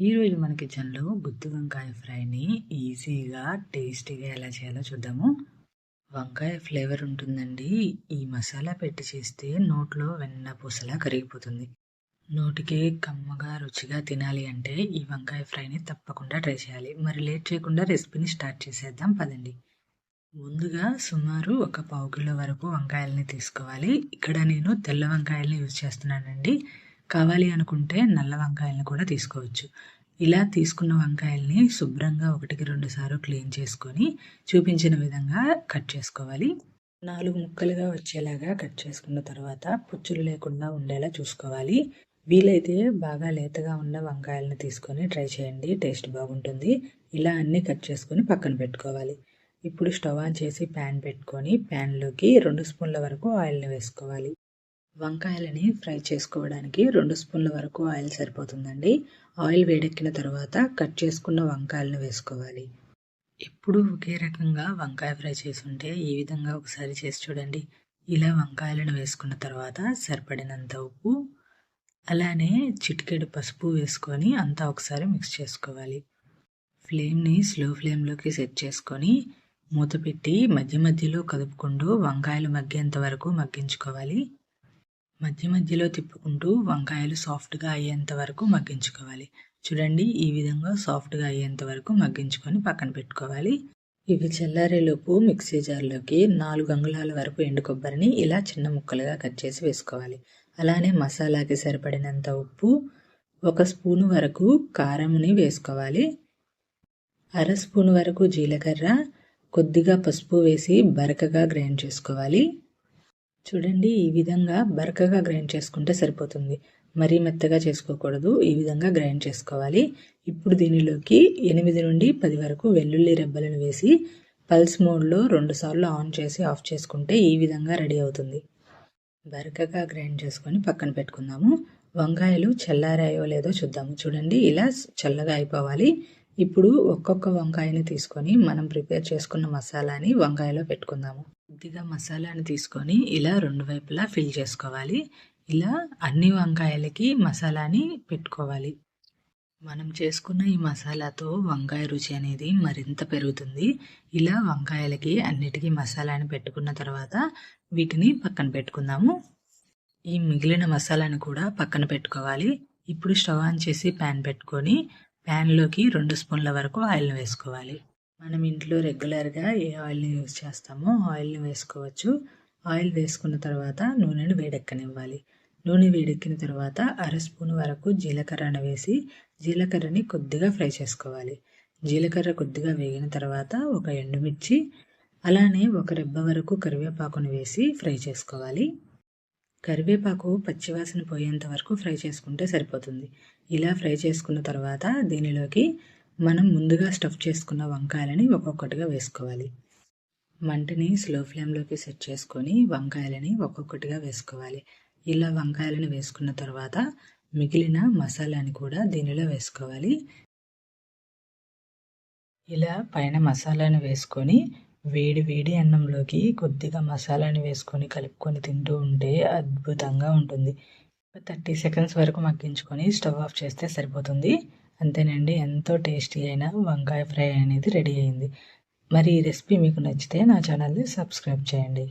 ఈరోజు మన కిచెన్లో గుత్తి వంకాయ ఫ్రైని ఈజీగా టేస్టీగా ఎలా చేయాలో చూద్దాము. వంకాయ ఫ్లేవర్ ఉంటుందండి. ఈ మసాలా పెట్టి చేస్తే నోట్లో వెన్న పూసలా కరిగిపోతుంది. నోటికి కమ్మగా రుచిగా తినాలి అంటే ఈ వంకాయ ఫ్రైని తప్పకుండా ట్రై చేయాలి. మరి లేట్ చేయకుండా రెసిపీని స్టార్ట్ చేసేద్దాం. పదండి. ముందుగా సుమారు ఒక పావు కిలో వరకు వంకాయలని తీసుకోవాలి. ఇక్కడ నేను తెల్ల వంకాయలని యూజ్ చేస్తున్నానండి. కావాలి అనుకుంటే నల్ల వంకాయలను కూడా తీసుకోవచ్చు. ఇలా తీసుకున్న వంకాయల్ని శుభ్రంగా ఒకటికి రెండు సార్లు క్లీన్ చేసుకొని చూపించిన విధంగా కట్ చేసుకోవాలి. నాలుగు ముక్కలుగా వచ్చేలాగా కట్ చేసుకున్న తర్వాత పుచ్చులు లేకుండా ఉండేలా చూసుకోవాలి. వీలైతే బాగా లేతగా ఉన్న వంకాయలను తీసుకొని ట్రై చేయండి. టేస్ట్ బాగుంటుంది. ఇలా అన్నీ కట్ చేసుకొని పక్కన పెట్టుకోవాలి. ఇప్పుడు స్టవ్ ఆన్ చేసి ప్యాన్ పెట్టుకొని ప్యాన్లోకి రెండు స్పూన్ల వరకు ఆయిల్ని వేసుకోవాలి. వంకాయలని ఫ్రై చేసుకోవడానికి రెండు స్పూన్ల వరకు ఆయిల్ సరిపోతుందండి. ఆయిల్ వేడెక్కిన తర్వాత కట్ చేసుకున్న వంకాయలను వేసుకోవాలి. ఎప్పుడు ఒకే రకంగా వంకాయ ఫ్రై చేసుంటే ఈ విధంగా ఒకసారి చేసి చూడండి. ఇలా వంకాయలను వేసుకున్న తర్వాత సరిపడినంత ఉప్పు అలానే చిటికెడు పసుపు వేసుకొని అంతా ఒకసారి మిక్స్ చేసుకోవాలి. ఫ్లేమ్ని స్లో ఫ్లేమ్లోకి సెట్ చేసుకొని మూత పెట్టి మధ్య మధ్యలో కదుపుకుంటూ వంకాయలు మగ్గేంత వరకు మగ్గించుకోవాలి. మధ్య మధ్యలో తిప్పుకుంటూ వంకాయలు సాఫ్ట్గా అయ్యేంత వరకు మగ్గించుకోవాలి. చూడండి ఈ విధంగా సాఫ్ట్గా అయ్యేంత వరకు మగ్గించుకొని పక్కన పెట్టుకోవాలి. ఇవి చల్లారేలోపు మిక్సీ జార్లోకి నాలుగు అంగుళాల వరకు ఎండు కొబ్బరిని ఇలా చిన్న ముక్కలుగా కట్ చేసి వేసుకోవాలి. అలానే మసాలాకి సరిపడినంత ఉప్పు ఒక స్పూను వరకు కారంని వేసుకోవాలి. అర స్పూన్ వరకు జీలకర్ర కొద్దిగా పసుపు వేసి బరకగా గ్రైండ్ చేసుకోవాలి. చూడండి ఈ విధంగా బరకగా గ్రైండ్ చేసుకుంటే సరిపోతుంది. మరీ మెత్తగా చేసుకోకూడదు ఈ విధంగా గ్రైండ్ చేసుకోవాలి. ఇప్పుడు దీనిలోకి ఎనిమిది నుండి పది వరకు వెల్లుల్లి రెబ్బలను వేసి పల్స్ మోడ్లో రెండుసార్లు ఆన్ చేసి ఆఫ్ చేసుకుంటే ఈ విధంగా రెడీ అవుతుంది. బరకగా గ్రైండ్ చేసుకొని పక్కన పెట్టుకుందాము. వంకాయలు చల్లారాయో లేదో చూద్దాము. చూడండి ఇలా చల్లగా అయిపోవాలి. ఇప్పుడు ఒక్కొక్క వంకాయని తీసుకొని మనం ప్రిపేర్ చేసుకున్న మసాలాని వంకాయలో పెట్టుకుందాము. కొద్దిగా మసాలాని తీసుకొని ఇలా రెండు వైపులా ఫిల్ చేసుకోవాలి. ఇలా అన్ని వంకాయలకి మసాలాని పెట్టుకోవాలి. మనం చేసుకున్న ఈ మసాలాతో వంకాయ రుచి అనేది మరింత పెరుగుతుంది. ఇలా వంకాయలకి అన్నిటికీ మసాలాని పెట్టుకున్న తర్వాత వీటిని పక్కన పెట్టుకుందాము. ఈ మిగిలిన మసాలాని కూడా పక్కన పెట్టుకోవాలి. ఇప్పుడు స్టవ్ ఆన్ చేసి ప్యాన్ పెట్టుకొని ప్యాన్లోకి రెండు స్పూన్ల వరకు ఆయిల్ని వేసుకోవాలి. మనం ఇంట్లో రెగ్యులర్గా ఏ ఆయిల్ని యూజ్ చేస్తామో ఆయిల్ని వేసుకోవచ్చు. ఆయిల్ వేసుకున్న తర్వాత నూనెను వేడెక్కనివ్వాలి. నూనె వేడెక్కిన తర్వాత అర స్పూన్ వరకు జీలకర్రను వేసి జీలకర్రని కొద్దిగా ఫ్రై చేసుకోవాలి. జీలకర్ర కొద్దిగా వేగిన తర్వాత ఒక ఎండుమిర్చి అలానే ఒక రెబ్బ వరకు కరివేపాకును వేసి ఫ్రై చేసుకోవాలి. కరివేపాకు పచ్చివాసన పోయేంత వరకు ఫ్రై చేసుకుంటే సరిపోతుంది. ఇలా ఫ్రై చేసుకున్న తర్వాత దీనిలోకి మనం ముందుగా స్టఫ్ చేసుకున్న వంకాయలని ఒక్కొక్కటిగా వేసుకోవాలి. మంటని స్లో ఫ్లేమ్లోకి సెట్ చేసుకొని వంకాయలని ఒక్కొక్కటిగా వేసుకోవాలి. ఇలా వంకాయలను వేసుకున్న తర్వాత మిగిలిన మసాలాని కూడా దీనిలో వేసుకోవాలి. ఇలా పైన మసాలాను వేసుకొని వేడి వేడి అన్నంలోకి కొద్దిగా మసాలాని వేసుకొని కలుపుకొని తింటూ ఉంటే అద్భుతంగా ఉంటుంది. థర్టీ సెకండ్స్ వరకు మగ్గించుకొని స్టవ్ ఆఫ్ చేస్తే సరిపోతుంది. అంతేనండి. ఎంతో టేస్టీ అయిన వంకాయ ఫ్రై అనేది రెడీ అయింది. మరి ఈ రెసిపీ మీకు నచ్చితే నా ఛానల్ని సబ్స్క్రైబ్ చేయండి.